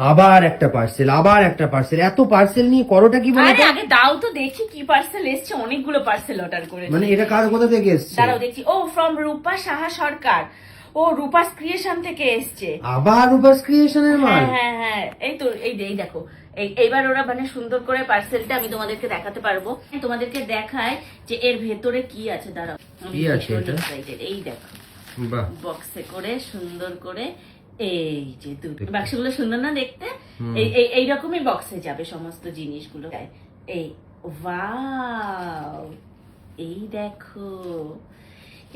আবার একটা পার্সেল আবার একটা পার্সেল এত পার্সেল নিয়ে করোটা কি আরে? আগে দাও তো দেখি কি পার্সেল এসছে অনেকগুলো পার্সেল অর্ডার করেছি। মানে এটা কার কোথা থেকে এসছে? দাঁড়াও দেখছি ও ফ্রম রূপা সাহা সরকার। ও রূপাস ক্রিয়েশন থেকে এসছে। আবার রূপাস ক্রিয়েশনের মাল? হ্যাঁ হ্যাঁ হ্যাঁ। এই তো এই এই দেখো। এইবার ওরা মানে সুন্দর করে পার্সেলটা আমি তোমাদেরকে দেখাতে পারব। তোমাদেরকে দেখায় যে এর ভেতরে কি আছে দাঁড়াও। কি আছে এটা? এই দেখো। বক্সে করে সুন্দর করে এই যে দুটো বাক্সগুলো সুন্দর না দেখতে? এই এইরকমই বক্সে যাবে সমস্ত জিনিসগুলো। এই ওয়াও এই দেখো।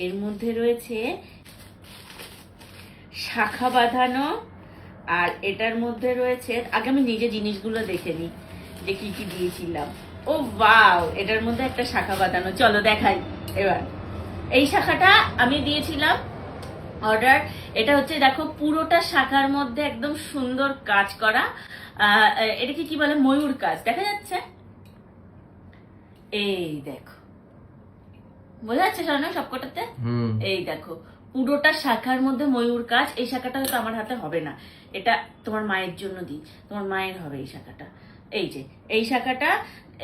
এর মধ্যে রয়েছে শাখা বাঁধানো আর এটার মধ্যে রয়েছে আগে আমি নিজে জিনিসগুলো দেখে নিই যে কি কি দিয়েছিলাম। ও বাও এটার মধ্যে একটা শাখা বাঁধানো। চলো দেখাই এবার। এই শাখাটা আমি দিয়েছিলাম অর্ডার এটা হচ্ছে দেখো পুরোটা শাখার মধ্যে একদম সুন্দর কাজ করা। এটাকে কি বলে? ময়ূর কাজ। দেখা যাচ্ছে? এই দেখো। বোঝা যাচ্ছে স্বর্ণ সবকটাতে? এই দেখো পুরোটা শাখার মধ্যে ময়ূর কাজ। এই শাখাটা হয়তো আমার হাতে হবে না। এটা তোমার মায়ের জন্য দিই। তোমার মায়ের হবে এই শাখাটা। এই যে এই শাখাটা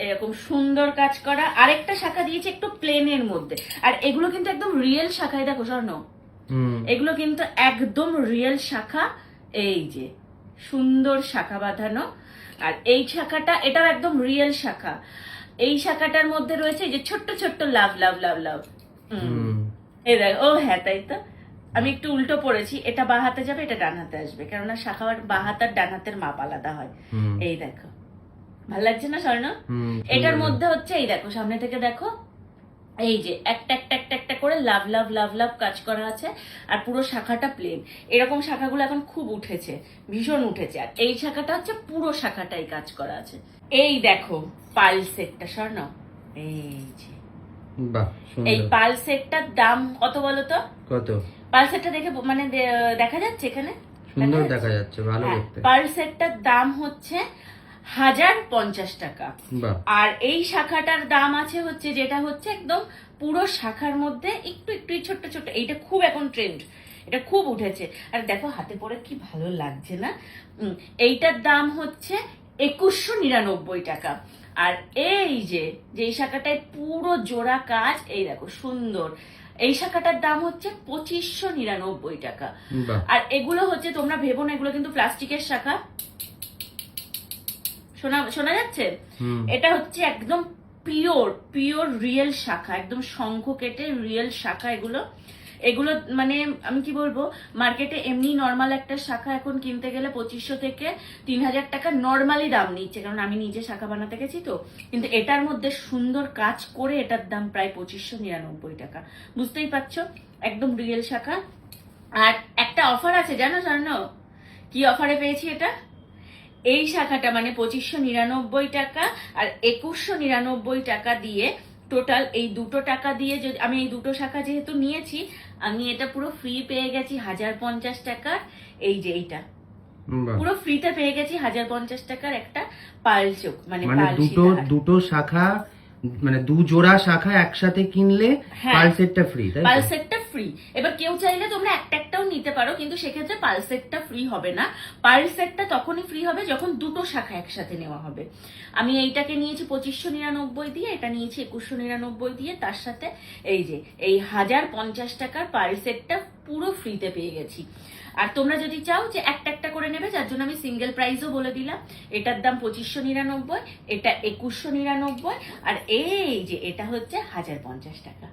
এরকম সুন্দর কাজ করা। আরেকটা শাখা দিয়েছে একটু প্লেনের মধ্যে। আর এগুলো কিন্তু একদম রিয়েল শাখায় দেখো স্বর্ণ এগুলো কিন্তু একদম রিয়েল শাখা। এই যে সুন্দর শাখা বাঁধানো। আর এই শাখাটা এটাও একদম রিয়েল শাখা। এই শাখাটার মধ্যে রয়েছে যে ছোট্ট ছোট্ট লাভ লাভ লাভ লাভ হুম। এই দেখ ও হ্যাঁ তাই তো। আমি একটু উল্টো পড়েছি এটা বা হাতে যাবে এটা ডান হাতে আসবে। কেননা শাখা বা হাত আর ডান হাতের মাপ আলাদা হয়। হুম। এই দেখো। ভালো লাগছে না স্বর্ণ? হুম এটার মধ্যে হচ্ছে এই দেখো সামনে থেকে দেখো। এই যে একটা একটা একটা একটা করে লাভ লাভ লাভ লাভ কাজ করা আছে আর পুরো শাখাটা প্লেন এরকম শাখাগুলো এখন খুব উঠেছে ভীষণ উঠেছে। আর এই শাখাটা হচ্ছে পুরো শাখাটাই কাজ করা আছে। এই দেখো পাল সেটটা স্বর্ণ। এই যে। এই পাল সেটটার দাম কত বলো তো? কত? পাল সেটটা দেখে মানে দেখা যাচ্ছে এখানে? সুন্দর দেখা যাচ্ছে ভালো হ্যাঁ, দেখতে। পাল সেটটার দাম হচ্ছে হাজার পঞ্চাশ টাকা। আর এই শাখাটার দাম আছে হচ্ছে যেটা হচ্ছে একদম পুরো শাখার মধ্যে একটু একটু ছোট্ট ছোট্ট এইটা খুব এখন ট্রেন্ড এটা খুব উঠেছে। আর দেখো হাতে পরে কি ভালো লাগছে না? এইটার দাম হচ্ছে একুশশো নিরানব্বই টাকা। আর এই যে যে এই শাখাটায় পুরো জোড়া কাজ এই দেখো সুন্দর। এই শাখাটার দাম হচ্ছে পঁচিশশো নিরানব্বই টাকা। আর এগুলো হচ্ছে তোমরা ভেবো না এগুলো কিন্তু প্লাস্টিকের শাখা। শোনা শোনা যাচ্ছে? এটা হচ্ছে একদম পিওর পিওর রিয়েল শাখা একদম শঙ্খ কেটে রিয়েল শাখা এগুলো। এগুলো মানে আমি কি বলব মার্কেটে এমনি নর্মাল একটা শাখা এখন কিনতে গেলে পঁচিশশো থেকে তিন হাজার টাকা নর্মালি দাম নিচ্ছে কারণ আমি নিজে শাখা বানাতে গেছি তো। কিন্তু এটার মধ্যে সুন্দর কাজ করে এটার দাম প্রায় পঁচিশশো নিরানব্বই টাকা। বুঝতেই পারছ? একদম রিয়েল শাখা। আর একটা অফার আছে জানো জানো কি অফারে পেয়েছি এটা? এই শাখাটা মানে পঁচিশশো নিরানব্বই টাকা আর একুশশো নিরানব্বই টাকা দিয়ে টোটাল এই দুটো টাকা দিয়ে যদি আমি এই দুটো শাখা যেহেতু নিয়েছি আমি এটা পুরো ফ্রি পেয়ে গেছি হাজার পঞ্চাশ টাকার এই যে এইটা পুরো ফ্রিতে পেয়ে গেছি হাজার পঞ্চাশ টাকার একটা পাল চোখ মানে মানে দুটো দুটো শাখা মানে দু জোড়া শাখা একসাথে কিনলে। পালসেটটা ফ্রি তাই? পালসেটটা ফ্রি এবার কেউ চাইলে তোমরা একটা একটাও নিতে পারো, কিন্তু সেক্ষেত্রে পালসেটটা ফ্রি হবে না। পালসেটটা তখনই ফ্রি হবে যখন দুটো শাখা একসাথে নেওয়া হবে। আমি এইটাকে নিয়েছি পঁচিশশো নিরানব্বই দিয়ে, এটা নিয়েছি একুশশো নিরানব্বই দিয়ে, তার সাথে এই যে, এই হাজার পঞ্চাশ টাকার পালসেটটা পুরো ফ্রিতে পেয়ে গেছি। আর তোমরা যদি চাও যে একটা একটা করে নেবে, যার জন্য আমি সিঙ্গেল প্রাইসও বলে দিলাম। এটার দাম পঁচিশশো নিরানব্বই, এটা একুশশো নিরানব্বই, আর এই যে, এটা হচ্ছে হাজার পঞ্চাশ টাকা।